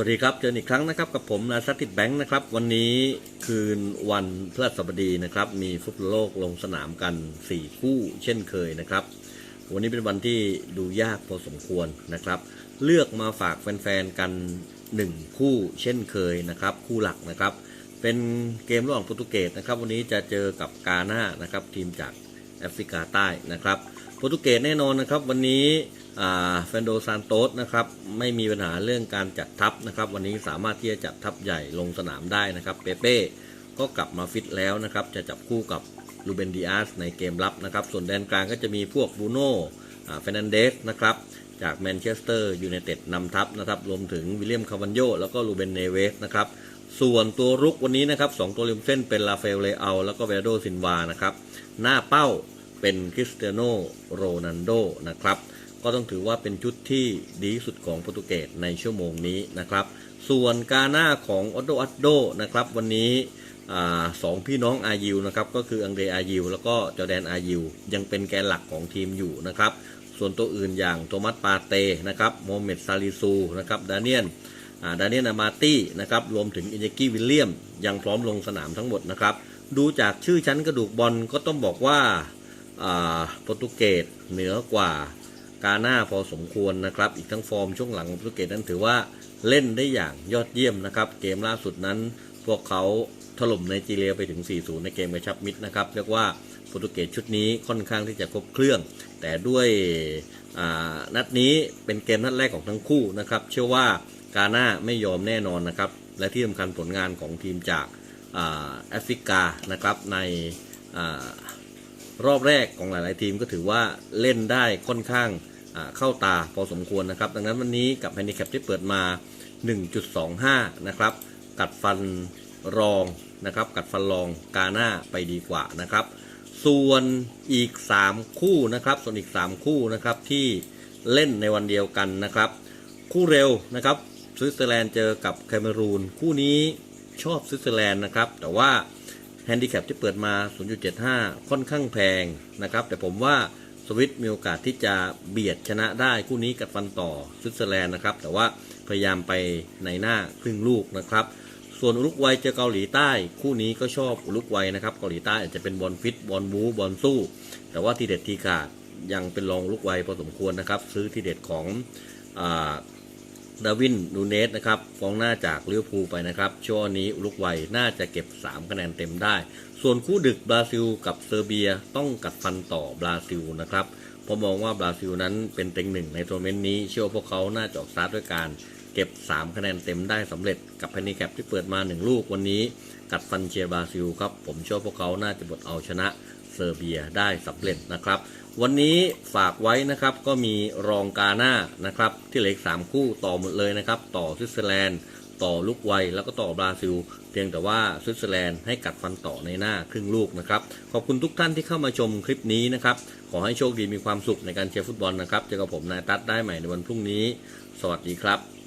สวัสดีครับ เจออีกครั้งนะครับกับผมนาซัตติดแบงค์นะครับ วันนี้คืนวันพฤหัสบดีนะครับ มีฟุตบอลโลกลงสนามกัน 4 คู่เช่นเคยนะครับ วันนี้เป็นวันที่ดูยากพอสมควรนะครับ เลือกมาฝากแฟนๆกัน 1 คู่เช่นเคยนะครับ คู่หลักนะครับ เป็นเกมระหว่างโปรตุเกสนะครับ วันนี้จะเจอกับกาหน้านะครับ ทีมจากแอฟริกาใต้นะครับโปรตุเกสแน่นอนนะครับ วันนี้ เฟนโดซานโตสนะครับไม่มีปัญหาเรื่องการจัดทัพนะครับ วันนี้สามารถที่จะจัดทัพใหญ่ลงสนามได้นะครับ เปเป้ก็กลับมาฟิตแล้วนะครับ จะจับคู่กับลูเบนดิอาสในเกมรับนะครับ ส่วนแดนกลางก็จะมีพวกบูโน่เฟนันเดสนะครับจากแมนเชสเตอร์ยูไนเต็ดนำทัพนะครับ รวมถึงวิลเลียมคาวันโยแล้วก็ลูเบนเนเวสนะครับ ส่วนตัวรุกวันนี้นะครับสองตัวริมเส้นเป็นลาเฟลเลอาแล้วก็เวโดซินวานะครับ หน้าเป้าเป็นคริสเตียโนโรนันโดนะครับ ก็ต้องถือว่าเป็นชุดที่ดีที่สุดของโปรตุเกสในชั่วโมงนี้นะครับ ส่วนกาหน้าของออโดอัตโดนะครับวันนี้สองพี่น้องอายิวนะครับก็คืออังเดรอายิวแล้วก็จอแดนอายิวยังเป็นแกนหลักของทีมอยู่นะครับ ส่วนตัวอื่นอย่างโทมัสปาเตนะครับโมเมดซาลิซูนะครับดาเนียนดานิเอลนามาตี้นะครับรวมถึงอินเจกี้วิลเลียม ยังพร้อมลงสนามทั้งหมดนะครับ ดูจากชื่อชั้นกระดูกบอลก็ต้องบอกว่าโปรตุเกสเหนือกว่า กาหน้าพอสมควรนะครับ อีกทั้งฟอร์มช่วงหลังของโปรตุเกสนั้นถือว่าเล่นได้อย่างยอดเยี่ยมนะครับ เกมล่าสุดนั้น พวกเขาถล่มไนจีเรียไปถึง 4-0 ในเกมกระชับมิตรนะครับเรียกว่าโปรตุเกสชุดนี้ค่อนข้างที่จะครบเครื่อง แต่ด้วยนัดนี้เป็นเกมนัดแรกของทั้งคู่นะครับ เชื่อว่ากาหน้าไม่ยอมแน่นอนนะครับ และที่สำคัญผลงานของทีมจากแอฟริกานะครับใน รอบแรกของหลาย ๆ ทีมก็ถือว่าเล่นได้ค่อนข้างเข้าตาพอสมควรนะครับ ดังนั้นวันนี้กับแฮนดิแคปที่เปิดมา 1.25 นะครับ กัดฟันรองนะครับ กัดฟันรองกาหน้าไปดีกว่านะครับ ส่วนอีก 3 คู่นะครับ ส่วนอีก 3 คู่นะครับที่เล่นในวันเดียวกันนะครับ คู่เร็วนะครับสวิตเซอร์แลนด์เจอกับแคเมรูนคู่นี้ชอบสวิตเซอร์แลนด์นะครับ แต่ว่า แฮนดิแคปที่เปิดมา 0.75 ค่อนข้างแพงนะครับ แต่ผมว่าสวิตมีโอกาสที่จะเบียดชนะได้คู่นี้กัดฟันต่อสวิตเซอร์แลนด์นะครับ แต่ว่าพยายามไปในหน้าครึ่งลูกนะครับ ส่วนอุรุกวัยเจอเกาหลีใต้ คู่นี้ก็ชอบอุรุกวัยนะครับเกาหลีใต้อาจจะเป็นบอลฟิตบอลบูบอลสู้ แต่ว่าทีเด็ดทีขาดยังเป็นรองอุรุกวัยพอสมควรนะครับ ซื้อทีเด็ดของอา ดาวินนูเนสนะครับกองหน้าจากลิเวอร์พูลไปนะครับช่วงนี้อุรุกวัยน่าจะเก็บ 3 คะแนนเต็มได้ ส่วนคู่ดึกบราซิลกับเซอร์เบียต้องกัดฟันต่อบราซิลนะครับผมมองว่าบราซิลนั้นเป็นเต็งหนึ่งในทัวร์นาเมนต์นี้เชื่อว่าพวกเขาน่าจะออกสตาร์ทด้วยการเก็บ 3 คะแนนเต็มได้สำเร็จกับแพนิแคปที่เปิดมา 1 ลูกวันนี้ กัดฟันเชียร์บราซิลครับผมเชื่อว่าพวกเขาน่าจะบดเอาชนะเซอร์เบียได้สำเร็จนะครับ วันนี้ฝากไว้นะครับก็มีรองกาหน้านะครับ ที่เหลืออีกสามคู่ต่อหมดเลยนะครับ ต่อสวิตเซอร์แลนด์ต่อลูกไวแล้วก็ต่อบราซิล เพียงแต่ว่าสวิตเซอร์แลนด์ให้กัดฟันต่อในหน้าครึ่งลูกนะครับ ขอบคุณทุกท่านที่เข้ามาชมคลิปนี้นะครับ ขอให้โชคดีมีความสุขในการเชียร์ฟุตบอลนะครับ เจอกับผมนายตั๊ดได้ใหม่ในวันพรุ่งนี้ สวัสดีครับ